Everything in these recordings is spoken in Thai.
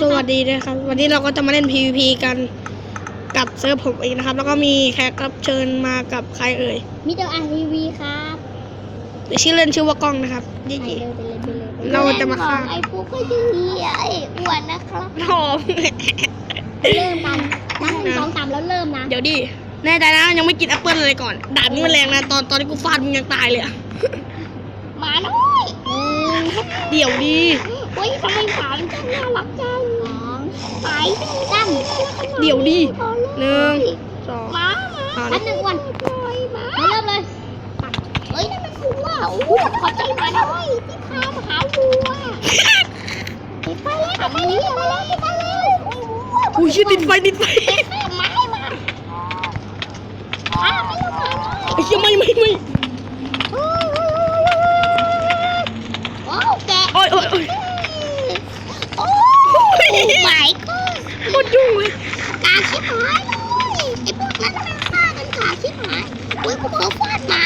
สวัสดีด้วยครับ วันนี้เราก็จะมาเล่น PVP กันกับเซิร์ฟผมเองนะครับ แล้วก็มีแขกรับเชิญมากับใครเอ่ยมิเตอร์อาร์ทีวีครับชื่อเล่นชื่อว่ากล้องนะครับไปยี่ เลยี่ยไปเลยไปเลยไปเลยเราจะมาฆ่า ไอ้ปุ๊กก็ยืนไอ้อ้วนนะครับ หอม เริ่มกันนับหนึ่งสองสามแล้วเริ่มนะเดี๋ยวดิแน่ใจนะยังไม่กินแอปเปิลเลยก่อนดาบนี้มันแรงนะตอนตอนที่กูฟาดมึงยังตายเลยอะหมาน้อยหนึ่งเดี๋ยวดีโอ้ยทำไมขามันจังน่ารักจังสองไปตั้งเดี๋ยวดิหนึ่งสองหมาหมาอันหนึ่งอ้วนปล่อยหมาเริ่มเลยเฮ้ยนั่นมันวัวโอ้โหขอใจหมาน้อยที่พามาหาวัวติดไฟแล้วติดไฟแล้วติดไฟแล้วอุ้ยชื่อติดไฟติดไฟมาให้มาอ้าวไม่ต้องมาไอ้เหี้ยไม่ไม่ไม่ ยุ่งเลยกาชิบหายเลยไอ้พวกนั้นทำไมฆ่ากันกาชิบหายอุ้ยกูเผลอฟาดหมา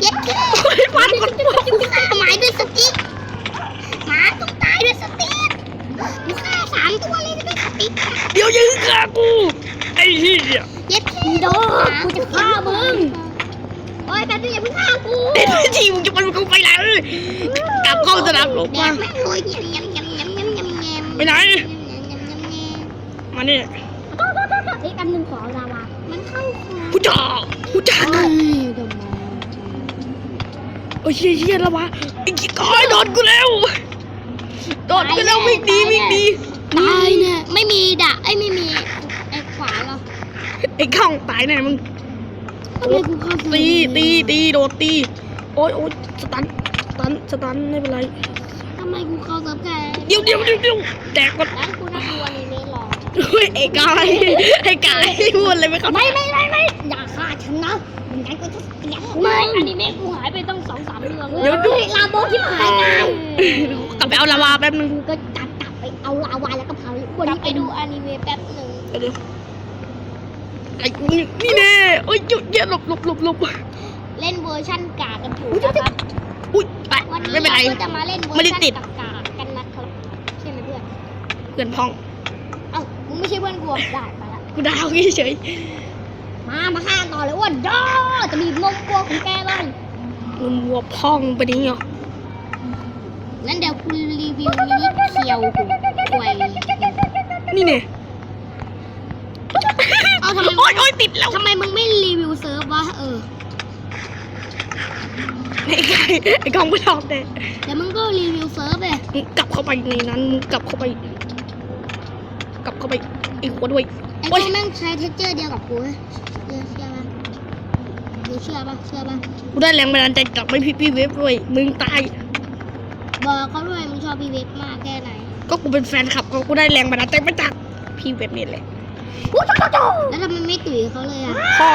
เย็ดแค่โอ้ยฟาดก่อนฆ่าหมาด้วยสติ๊กหมาต้องตายด้วยสติ๊กกูฆ่าสามตัวเลยด้วยสติ๊กเดี๋ยวอยืนกากูไอ้เหี้ยเย็ดแค่โดกูจะฆ่ามึงโอ้ยแป๊บนึงอย่าเพิ่งฆ่ากูเด็ดทีมึงจะมันกูไปไหนกลับเข้าสนามรบแดมากแม่งเลยยำยำยำยำยำยำยำไปไหน มาเนี่ยก็ก็ก็ก็อีกอันหนึ่งขอลาวา มันเข้าคอผู้จ่าผู้จ่าโอ้ยเชี่ยเชี่ยแล้ววะไอ้กี้ก้อยโดนกูแล้วโดนกูแล้ววิ่งดีวิ่งดีตายเนี่ยไม่มีดะไอ้ยไม่มีไอ้ขวาเหรอไอ้ข้องตายแน่มึงทำไมกูเข้าตีตีตีโดดตีโอ้ยโอ้ยสตันสตันสตันไม่เป็นไรทำไมกูเข้าซับแกเดี๋ยวเดี๋ยวเดี๋ยวเดี๋ยวแตกก่อนแล้วกูน่ากลัวในนี้หร อเฮ้ยไอ้กายไอ้กายพูดอะไรไม่เข้าใจไม่ไม่ไม่ไม่อย่าฆ่าฉันนะมันงั้นกูจะเสียไม่อันนี้แม่กูหายไปตั้งสองสามเรื่องเดี๋ยวดูลาโบที่หายไงกลับไปเอาลาวาแป๊บนึงกูก็จับกลับไปเอาลาวาแล้วก็เผาวันนี้ไปดูอนิเมะแป๊บหนึ่งเดี๋ยวไอ้นี่นี่แน่โอ้ยหยุดเย็นหลบหลบหลบหลบเล่นเวอร์ชั่นกากันถูกนะครับอุ้ยไปวันนี้ไม่เป็นไรเราก็จะมาเล่นเวอไม่ร์ได้ชันติดกากๆกันนะครับใช่ไหมเพื่อนเพื่อนพ้องเอ้ามึง ไม่ใช่เพื่อนกูได้ไปละกูดาวเฉยมามาฆ่าต่อเลยอ้วนดอจะมีนมกลัวของแกบ้างมึงวัวพ้องไปนี่เหรองั้นเดี๋ยวคุณรีวิวมินิเคียวหูควยนี่เนี่ยเอาทำไมโอ้ยโอ้ยติดแล้วทำไมมึงไม่รีวิวเซิร์ฟวะเออไอ้ไก่ไอ้กองไม่ชอบแต่เดี๋ยวมึงก็รีวิวเซิร์ฟเลยมึงกลับเข้าไปในนั้นมึงกลับเข้าไป กลับเข้าไปอีกหัวด้วยไอ้โอ๊พวยกแม่งใช้เทคเจอร์เดียวกับกูเว้ยเชื่อเชื่อปะมึงเชื่อปะเชื่อปะกูได้แรงบันดาลใจกลับไปพี่พี่เว็บด้วยมึงตาย บอกเขาด้วยมึงชอบพี่เวฟมากแค่ไหน ก็กูเป็นแฟนคลับเขากูได้แรงบันดาลใจมาจากพี่เว็บนี่แหละแล้วทำไมไม่ตุ๋ยเขาเลยอะพ่อ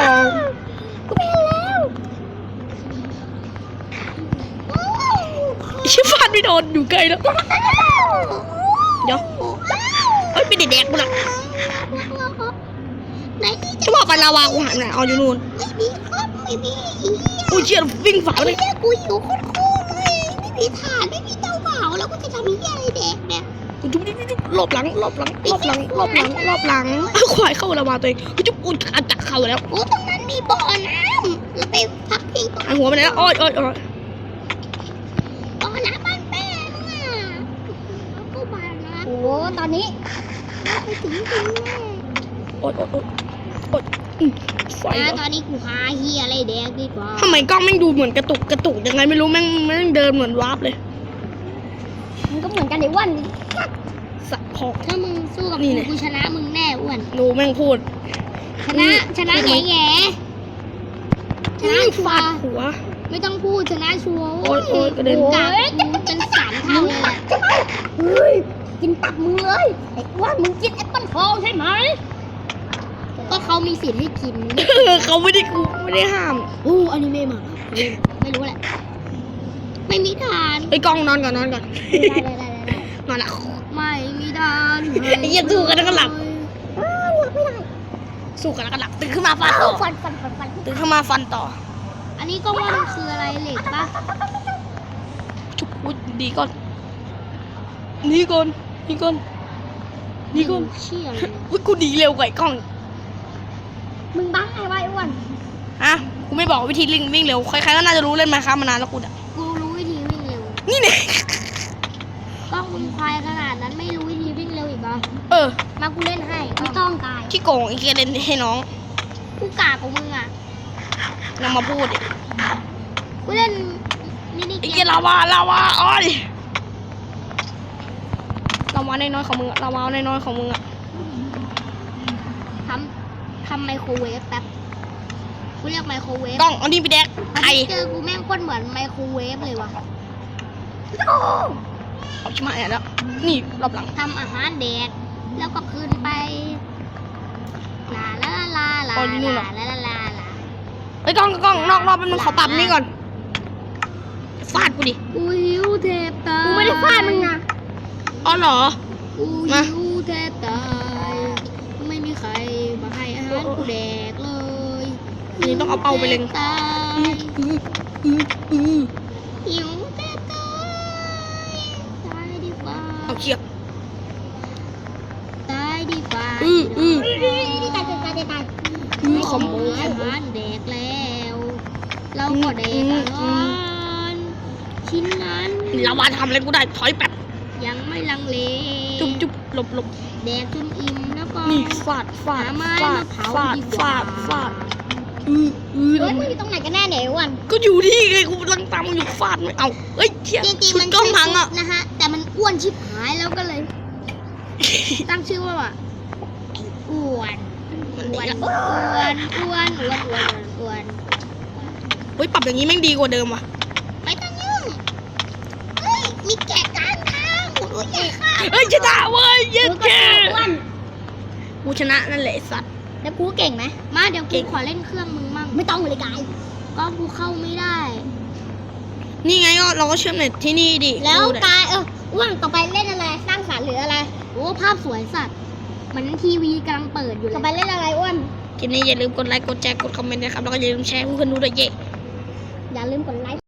กูไม่แล้วชิฟาดไม่โดนอยู่ไกลแล้วเดี๋ยว เอ้ยไม่ได้แดกกูหรอกไหนที่จะว่าไปลาวากูหายไปไหนเอาอยู่นู่นไม่มีครับไม่มีอีกูเชี่ยวิ่งฝ่าเลยเฮียกูหิวโคตรๆเลยไม่มีถ่านไม่มีเตาเผาแล้วกูจะทำเฮียอะไรแดกเนี่ยกูจุ๊บจุ๊บจุ๊บหลบหลังหลบหลังหลบหลังหลบหลังหลบหลังควายเข้าลาวาตัวเองกูจุ๊บกูอัดจักเข้าแล้วโอ้ตรงนั้นมีบ่อน้ำเราไปพักพิงตรงหัวไปไหนแล้วอ้อยอ้อยอ้อยบ่อน้ำบ้านแป้งอะก็บ้านโอ้ตอนนี้ ถึงถึงแม่โอ้ยโอ้ยโอ้ยโอ้ยอืมไฟนะเหรตออนนี้กูหาเฮียอะไรแดกดีกว่าทำไมกล้องแม่งดูเหมือนกระตุกกระตุกยังไงไม่รู้แม่งแม่งเดินเหมือนวาร์ปเลย มันก็เหมือนกันในวันสักพอกถ้ามึงสู้กับนี่กูแหละกูชนะมึงแน่อ้วนดูแม่งพูดชนะชนะแง่แง่ชนะชัวฟาดร์หัว ไม่ต้องพูดชนะชัวร์โอ๊ยโอ๊ยกระเด็นกาเป็นสามเท่าเลยแหละเฮ้ย กินตับมึงเลยไอ้อ้วนมึงกินแอปเปิ้ลทองใช่ไหมก็เขามีสิทธิ์ให้กิน เขาไม่ได้กูไม่ได้ห้ามอู้อนิเมะมาไม่รู้แหละไม่มีทานไอ้กล้องนอนก่อนนอนก่อนได้ได้ได้ได้นอนละไม่มีทานไอ้เหี้ยสู้กันแล้วก็หลับเออหลับไม่ได้สู้กันแล้วก็หลับตื่นขึ้นมาฟันต่อฟันฟันฟันฟันตื่นขึ้นมาฟันต่อ อันนี้ก็ว่ามันคืออะไรเหล็กปะชุบอุ๊ยดีก่อนดีก่อน นี่ก่อนนี่ก่อนเชี่ยเลยอุ้ยกูดีเร็วกว่าไอ้กล้อง มึงบ้าไงวะไอ้อ้วนอะกูไม่บอกวิธีวิ่งวิ่งเร็ว ใครๆก็น่าจะรู้เล่นมาครับมานานแล้วกูอะกูรู้วิธีวิ่งเร็ว นี่เนี่ยกล้องมึงควายขนาดนั้นไม่รู้วิธีวิ่งเร็วอีกเหรอเออ มากูเล่นให้ไม่ต้องกายที่โกงอีกเล่นให้น้อง กูกากของมึงอะนำมาพูดดิกูเล่นมินิไอ้เกเกียมลาวาลาวาอ้อย ลาวาในน้อยๆของมึงอะลาวาในน้อยๆของมึงอะทำทำไมโครเวฟแป๊บกูเรียกไมโครเวฟกล้องเอานี่ไปแดกมันไอเจอกูแม่งโคนเหมือนไมโครเวฟเลยวะเอาชิมาเนี่ยแล้วนี่รอบหลังทำอาหารแดกแล้วก็คืนไปลาลาลาลาอ๋ออยู่นู่นเหรอลาลาลาลาไอ้ยกล้องกล้องนอกรอบแป๊บนึงขอปรับนี่ก่อนฟาดกูดิกูหิวแทบตายกูไม่ได้ฟาดมึงนะ อ๋อเหรอ กูมา หิวแทบตายไม่มีใครมาให้อาหารกูแดกเลยอันนี้ต้องเอาเป้าไปเล็งตาอืยออืออืออือหิวแทบตายตายดีกว่าเอาเขียบ ตายดีกว่าอืออือตายตายตายตายอือคอมโบอาหารแดกแล้ว เราก็แดกอาหารชิ้นนั้นลาวาทำอะไรกูได้ถอยแป๊บ ยังไม่ลังเลจุ๊บจุ๊บหลบหลบแดกจนอิ่มแล้วก็นี่ฟาดฟาดหาไม้ฟาดมาเผาฟาดดีกว่าฟาดฟาดอืออือเฮ้ยมึงอยู่ตรงไหนกันแน่เนี่ยไอ้อ้วันก็อยู่ที่ไงกูกำลังตามมึงอยู่ฟาดไม่เอาเอ้ยเชี่ยจริงชุๆมัดนกล้องชื่พังอะฟุ๊กนะฮะแต่มันอ้วนชิบหายแล้วก็เลย ตั้งชื่อว่าว่าอ้วนอ้วนอ้วนอ้วนอ้วนอ้วนอ้วนเฮ้ยปรับอย่างนี้แม่งดีกว่าเดิมว่ะ ไม่ต้องยุ่งเฮ้ยมีแกะกลางทางโอ้ยใหญ่ค่ะ เฮ้ยชนะเว้ยเย็นแกอ้วนกูชนะนั่นแหละไอ้สัตว์ แล้วกูเก่งไหมมาเดี๋ยวเก่กูงขอเล่นเครื่องมึงมั่งไม่ต้องเลยกายก็กูเข้าไม่ได้ นี่ไงก็เราก็เชื่อมเน็ตที่นี่ดิแล้วดูดิกายเอออ้วนต่อไปเล่นอะไรสร้างสรรค์หรืออะไรโอ้ภาพสวยสัตว์เหมือนทีวีกำลังเปิดอยู่เลยต่อไปเล่นอะไรอ้วนคลิปนี้อย่าลืมกดไลค์กดแชร์กดคอมเมนต์นะครับแล้วก็อย่าลืมแชร์ให้เพื่อนๆดูด้วยเย่ อย่าลืมกดไล